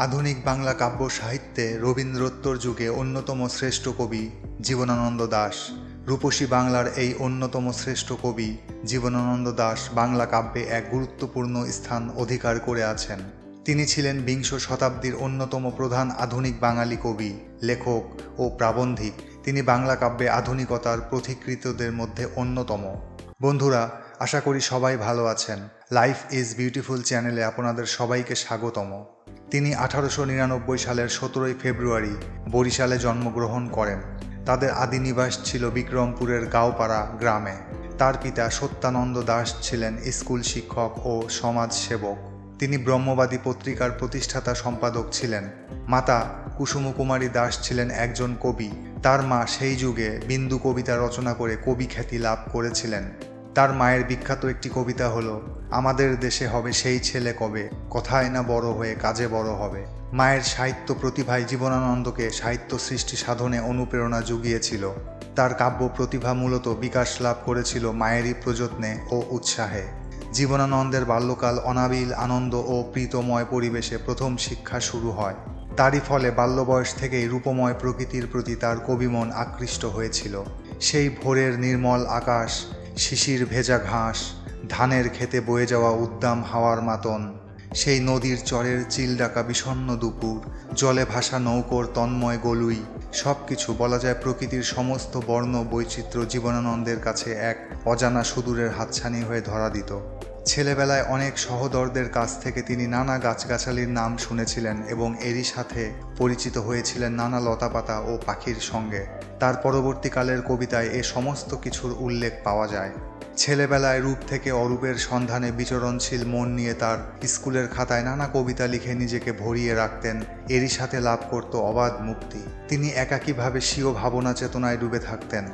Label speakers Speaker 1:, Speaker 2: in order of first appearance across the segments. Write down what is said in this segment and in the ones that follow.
Speaker 1: আধুনিক বাংলা কাব্য সাহিত্যে রবীন্দ্রোত্তর যুগে অন্যতম শ্রেষ্ঠ কবি জীবনানন্দ দাশ রূপসী বাংলার এই অন্যতম শ্রেষ্ঠ কবি জীবনানন্দ দাশ বাংলা কাব্যে এক গুরুত্বপূর্ণ স্থান অধিকার করে আছেন। তিনি ছিলেন বিংশ শতাব্দীর অন্যতম প্রধান আধুনিক বাঙালি কবি, লেখক ও প্রাবন্ধিক। তিনি বাংলা কাব্যে আধুনিকতার পথিকৃতদের মধ্যে অন্যতম। বন্ধুরা, আশা করি সবাই ভালো আছেন। লাইফ ইজ বিউটিফুল চ্যানেলে আপনাদের সবাইকে স্বাগতম। তিনি আঠারোশো নিরানব্বই সালের সতেরোই ফেব্রুয়ারি বরিশালে জন্মগ্রহণ করেন। তাদের আদি নিবাস ছিল বিক্রমপুরের গাঁওপাড়া গ্রামে। তার পিতা সত্যানন্দ দাস ছিলেন স্কুল শিক্ষক ও সমাজ সেবক তিনি ব্রহ্মবাদী পত্রিকার প্রতিষ্ঠাতা সম্পাদক ছিলেন। মাতা কুসুমকুমারী দাস ছিলেন একজন কবি। তার মা সেই যুগে বিন্দু কবিতা রচনা করে কবি খ্যাতি লাভ করেছিলেন। তার মায়ের বিখ্যাত একটি কবিতা হলো, আমাদের দেশে হবে সেই ছেলে কবে? কথায় না বড় হয়ে কাজে বড় হবে? মায়ের সাহিত্য প্রতিভায় জীবনানন্দকে সাহিত্য সৃষ্টি সাধনে অনুপ্রেরণা জুগিয়েছিল। তার কাব্য প্রতিভা মূলত বিকাশ লাভ করেছিল মায়েরই প্রযত্নে ও উৎসাহে। জীবনানন্দের বাল্যকাল অনাবিল আনন্দ ও প্রীতময় পরিবেশে প্রথম শিক্ষা শুরু হয়। তারই ফলে বাল্যবয়স থেকেই রূপময় প্রকৃতির প্রতি তার কবিমন আকৃষ্ট হয়েছিল। সেই ভোরের নির্মল আকাশ শিশির ভেজা ঘাস, ধানের খেতে বয়ে যাওয়া উদ্দাম হাওয়ার মাতন, সেই নদীর চরের চিল ডাকা বিষণ্ন দুপুর, জলে ভাসা নৌকোর তন্ময় গলুই সব কিছু বলা যায় প্রকৃতির সমস্ত বর্ণ বৈচিত্র্য জীবনানন্দের কাছে এক অজানা সুদূরের হাতছানি হয়ে ধরা দিত। ছেলেবেলায় অনেক সহদরদের কাছ থেকে তিনি নানা গাছগাছালির নাম শুনেছিলেন এবং এরই সাথে পরিচিত হয়েছিলেন নানা লতাপাতা ও পাখির সঙ্গে। তার পরবর্তীকালের কবিতায় এ সমস্ত কিছুর উল্লেখ পাওয়া যায়। ছেলেবেলায় রূপ থেকে অরূপের সন্ধানে বিচরণশীল মন নিয়ে তার স্কুলের খাতায় নানা কবিতা লিখে নিজেকে ভরিয়ে রাখতেন, এরই সাথে লাভ করত অবাধ মুক্তি। তিনি একাকীভাবে স্বীয় ভাবনা চেতনায় ডুবে থাকতেন।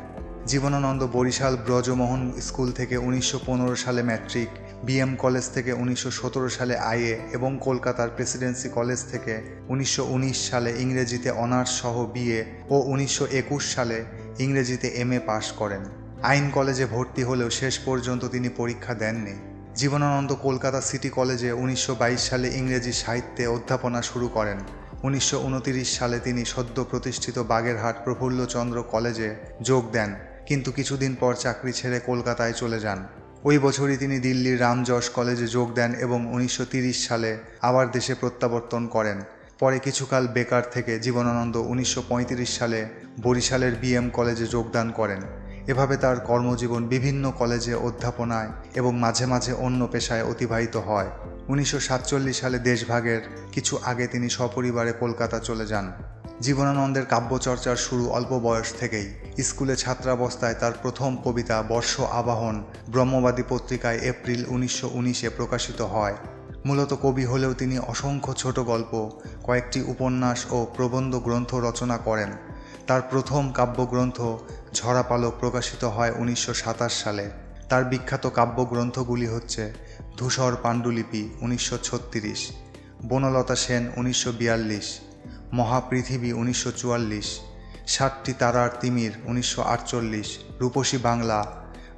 Speaker 1: জীবনানন্দ বরিশাল ব্রজমোহন স্কুল থেকে উনিশশো পনেরো সালে ম্যাট্রিক বিএম কলেজ থেকে উনিশশো সতেরো সালে আইএ এবং কলকাতার প্রেসিডেন্সি কলেজ থেকে উনিশশো উনিশ সালে ইংরেজিতে অনার্স সহ বিএ ও উনিশশো একুশ সালে ইংরেজিতে এমএ পাশ করেন। আইন কলেজে ভর্তি হলেও শেষ পর্যন্ত তিনি পরীক্ষা দেননি। জীবনানন্দ কলকাতা সিটি কলেজে উনিশশো বাইশ সালে ইংরেজি সাহিত্যে অধ্যাপনা শুরু করেন। উনিশশো উনত্রিশ সালে তিনি সদ্য প্রতিষ্ঠিত বাগেরহাট প্রফুল্লচন্দ্র কলেজে যোগ দেন। কিন্তু কিছুদিন পর চাকরি ছেড়ে কলকাতায় চলে যান। ওই বছরই তিনি দিল্লির রামযশ কলেজে যোগ দেন এবং উনিশশো সালে আবার দেশে প্রত্যাবর্তন করেন। পরে কিছুকাল বেকার থেকে জীবনানন্দ উনিশশো পঁয়ত্রিশ সালে বরিশালের বিএম কলেজে যোগদান করেন। এভাবে তার কর্মজীবন বিভিন্ন কলেজে অধ্যাপনায় এবং মাঝে মাঝে অন্য পেশায় অতিবাহিত হয়। উনিশশো সাতচল্লিশ সালে দেশভাগের কিছু আগে তিনি সপরিবারে কলকাতা চলে যান। জীবনানন্দের কাব্যচর্চার শুরু অল্প বয়স থেকেই। স্কুলে ছাত্রাবস্থায় তার প্রথম কবিতা বর্ষ আবাহন ব্রহ্মবাদী পত্রিকায় এপ্রিল উনিশশো উনিশে প্রকাশিত হয়। মূলত কবি হলেও তিনি অসংখ্য ছোট গল্প, কয়েকটি উপন্যাস ও প্রবন্ধ গ্রন্থ রচনা করেন। তার প্রথম কাব্যগ্রন্থ ঝরাপালক প্রকাশিত হয় উনিশশো সাতাশ সালে। তার বিখ্যাত কাব্যগ্রন্থগুলি হচ্ছে ধূসর পাণ্ডুলিপি উনিশশো ছত্রিশ, বনলতা সেন উনিশশো বিয়াল্লিশ মহাপৃথিবী উনিশশো চুয়াল্লিশ ষাটটি তারার তিমির উনিশশো আটচল্লিশ, রূপসী বাংলা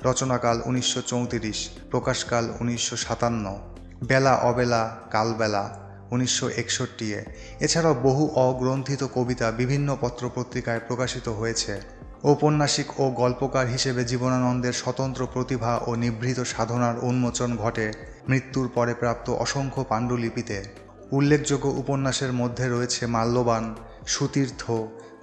Speaker 1: রচনাকাল উনিশশো চৌত্রিশ, প্রকাশকাল উনিশশো সাতান্ন, বেলা অবেলা কালবেলা উনিশশো একষট্টি এছাড়াও বহু অগ্রন্থিত কবিতা বিভিন্ন পত্রপত্রিকায় প্রকাশিত হয়েছে। ঔপন্যাসিক ও গল্পকার হিসেবে জীবনানন্দের স্বতন্ত্র প্রতিভা ও নিভৃত সাধনার উন্মোচন ঘটে মৃত্যুর পরে প্রাপ্ত অসংখ্য পাণ্ডুলিপিতে। উল্লেখযোগ্য উপন্যাসের মধ্যে রয়েছে মাল্যবান, সুতীর্থ,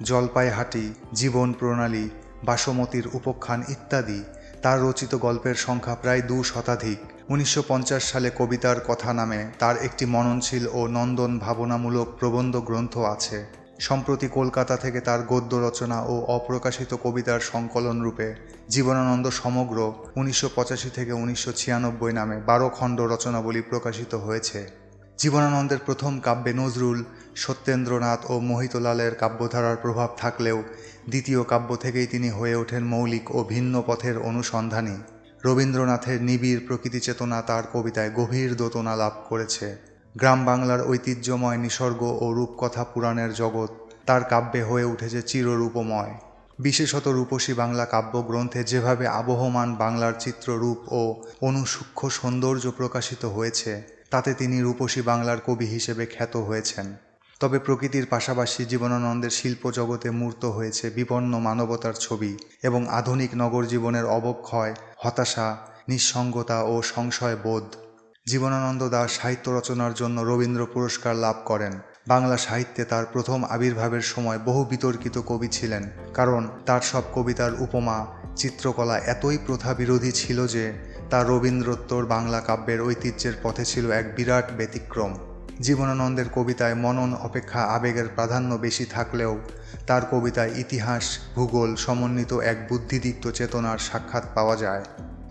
Speaker 1: জলপাইহাটি, জীবন প্রণালী, বাসমতির উপখ্যান ইত্যাদি। তার রচিত গল্পের সংখ্যা প্রায় দু শতাধিক। উনিশশো পঞ্চাশ সালে কবিতার কথা নামে তার একটি মননশীল ও নন্দন ভাবনামূলক প্রবন্ধ গ্রন্থ আছে। সম্প্রতি কলকাতা থেকে তার গদ্য রচনা ও অপ্রকাশিত কবিতার সংকলন রূপে জীবনানন্দ সমগ্র উনিশশো পঁচাশি থেকে উনিশশো ছিয়ানব্বই নামে বারো খণ্ড রচনাবলী প্রকাশিত হয়েছে। জীবনানন্দের প্রথম কাব্যে নজরুল, সত্যেন্দ্রনাথ ও মোহিতলালের কাব্যধারার প্রভাব থাকলেও দ্বিতীয় কাব্য থেকেই তিনি হয়ে ওঠেন মৌলিক ও ভিন্ন পথের অনুসন্ধানী। রবীন্দ্রনাথের নিবিড় প্রকৃতি চেতনা তার কবিতায় গভীর দোতনা লাভ করেছে। গ্রাম বাংলার ঐতিহ্যময় নিসর্গ ও রূপকথা পুরাণের জগৎ তার কাব্যে হয়ে উঠেছে চিররূপময়। বিশেষত রূপসী বাংলা কাব্যগ্রন্থে যেভাবে আবহমান বাংলার চিত্ররূপ ও অনুসূক্ষ্ম সৌন্দর্য প্রকাশিত হয়েছে তাতে তিনি রূপসী বাংলার কবি হিসেবে খ্যাত হয়েছেন। তবে প্রকৃতির পাশাপাশি জীবনানন্দের শিল্প জগতে মূর্ত হয়েছে বিপন্ন মানবতার ছবি এবং আধুনিক নগর জীবনের অবক্ষয়, হতাশা, নিঃসঙ্গতা ও সংশয় বোধ। জীবনানন্দ দাশ সাহিত্য রচনার জন্য রবীন্দ্র পুরস্কার লাভ করেন। বাংলা সাহিত্যে তার প্রথম আবির্ভাবের সময় বহু বিতর্কিত কবি ছিলেন, কারণ তার সব কবিতার উপমা, চিত্রকলা এতই প্রথা বিরোধী ছিল যে তা রবীন্দ্রোত্তর বাংলা কাব্যের ঐতিহ্যের পথে ছিল এক বিরাট ব্যতিক্রম। জীবনানন্দের কবিতায় মনন অপেক্ষা আবেগের প্রাধান্য বেশি থাকলেও তার কবিতায় ইতিহাস, ভূগোল সমন্বিত এক বুদ্ধিদীপ্ত চেতনার সাক্ষাৎ পাওয়া যায়।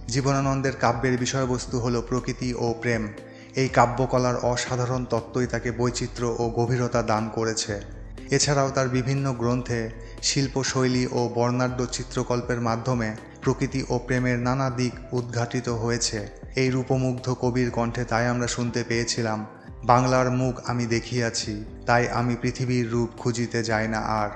Speaker 1: জীবনানন্দের কাব্যের বিষয়বস্তু হল প্রকৃতি ও প্রেম। এই কাব্যকলার অসাধারণ তত্ত্বই তাকে বৈচিত্র্য ও গভীরতা দান করেছে। এছাড়াও তার বিভিন্ন গ্রন্থে শিল্পশৈলী ও বর্ণাঢ্য চিত্রকল্পের মাধ্যমে প্রকৃতি ও প্রেমের নানা দিক উদ্ঘাটিত হয়েছে। এই রূপমুগ্ধ কবির কণ্ঠে তাই আমরা শুনতে পেয়েছিলাম, বাংলার মুখ আমি দেখিয়াছি, তাই আমি পৃথিবীর রূপ খুঁজিতে যাই না আর।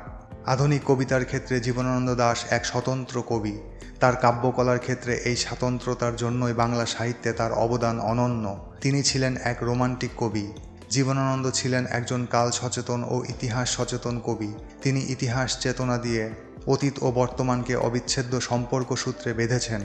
Speaker 1: আধুনিক কবিতার ক্ষেত্রে জীবনানন্দ দাশ এক স্বতন্ত্র কবি। তার কাব্যকলার ক্ষেত্রে এই স্বাতন্ত্রতার জন্যই বাংলা সাহিত্যে তার অবদান অনন্য। তিনি ছিলেন এক রোমান্টিক কবি। জীবনানন্দ ছিলেন একজন কাল সচেতন ও ইতিহাস সচেতন কবি। তিনি ইতিহাস চেতনা দিয়ে অতীত ও বর্তমানকে অবিচ্ছেদ্য সম্পর্ক সূত্রে বেঁধেছেন।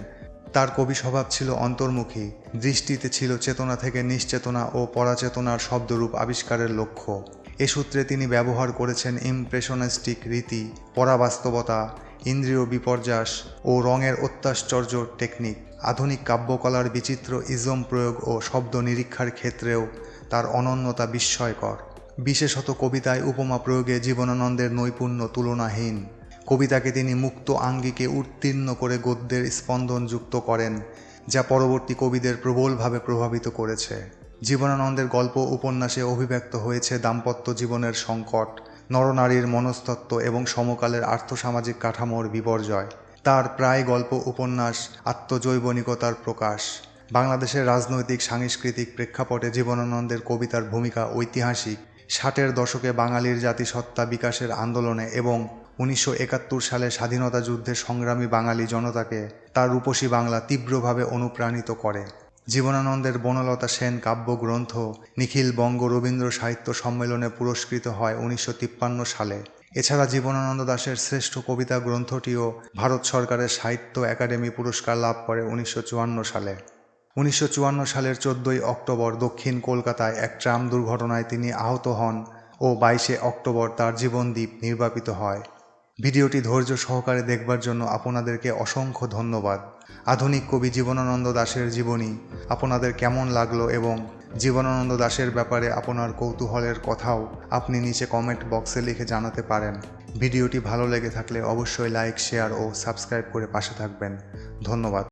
Speaker 1: তার কবি স্বভাব ছিল অন্তর্মুখী, দৃষ্টিতে ছিল চেতনা থেকে নিশ্চেতনা ও পরাচেতনার শব্দরূপ আবিষ্কারের লক্ষ্য। এ সূত্রে তিনি ব্যবহার করেছেন ইমপ্রেশনিস্টিক রীতি, পরাবাস্তবতা, ইন্দ্রিয় বিপর্যাস ও রঙের অত্যাশ্চর্য টেকনিক, আধুনিক কাব্যকলার বিচিত্র ইজম প্রয়োগ ও শব্দ নিরীক্ষার ক্ষেত্রেও তার অনন্যতা বিস্ময়কর। বিশেষত কবিতায় উপমা প্রয়োগে জীবনানন্দের নৈপুণ্য তুলনাহীন। কবিতাকে তিনি মুক্ত আঙ্গিকে উত্তীর্ণ করে গদ্যের স্পন্দন যুক্ত করেন, যা পরবর্তী কবিদের প্রবলভাবে প্রভাবিত করেছে। জীবনানন্দের গল্প উপন্যাসে অভিব্যক্ত হয়েছে দাম্পত্য জীবনের সংকট, নরনারীর মনস্তত্ত্ব এবং সমকালের আর্থসামাজিক কাঠামোর বিপর্যয়। তার প্রায় গল্প উপন্যাস আত্মজৈবনিকতার প্রকাশ। বাংলাদেশের রাজনৈতিক, সাংস্কৃতিক প্রেক্ষাপটে জীবনানন্দের কবিতার ভূমিকা ঐতিহাসিক। ষাটের দশকে বাঙালির জাতিসত্তা বিকাশের আন্দোলনে এবং উনিশশো একাত্তর সালে স্বাধীনতা যুদ্ধে সংগ্রামী বাঙালি জনতাকে তার রূপসী বাংলা তীব্রভাবে অনুপ্রাণিত করে। জীবনানন্দের বনলতা সেন কাব্যগ্রন্থ নিখিল বঙ্গ রবীন্দ্র সাহিত্য সম্মেলনে পুরস্কৃত হয় উনিশশো তিপ্পান্ন সালে। এছাড়া জীবনানন্দ দাশের শ্রেষ্ঠ কবিতা গ্রন্থটিও ভারত সরকারের সাহিত্য একাডেমি পুরস্কার লাভ করে উনিশশো চুয়ান্ন সালে। উনিশশো চুয়ান্ন সালের চোদ্দোই অক্টোবর দক্ষিণ কলকাতায় এক ট্রাম দুর্ঘটনায় তিনি আহত হন ও বাইশে অক্টোবর তার জীবনদ্বীপ নির্বাপিত হয়। ভিডিওটি ধৈর্য সহকারে দেখবার জন্য আপনাদেরকে অসংখ্য ধন্যবাদ। আধুনিক কবি জীবনানন্দ দাশের জীবনী, আপনাদের কেমন লাগল এবং জীবনানন্দ দাশের ব্যাপারে আপনার কৌতূহলের কথাও আপনি নিচে কমেন্ট বক্সে লিখে জানাতে পারেন। ভিডিওটি ভালো লেগে থাকলে অবশ্যই লাইক, শেয়ার ও সাবস্ক্রাইব করে পাশে থাকবেন। ধন্যবাদ।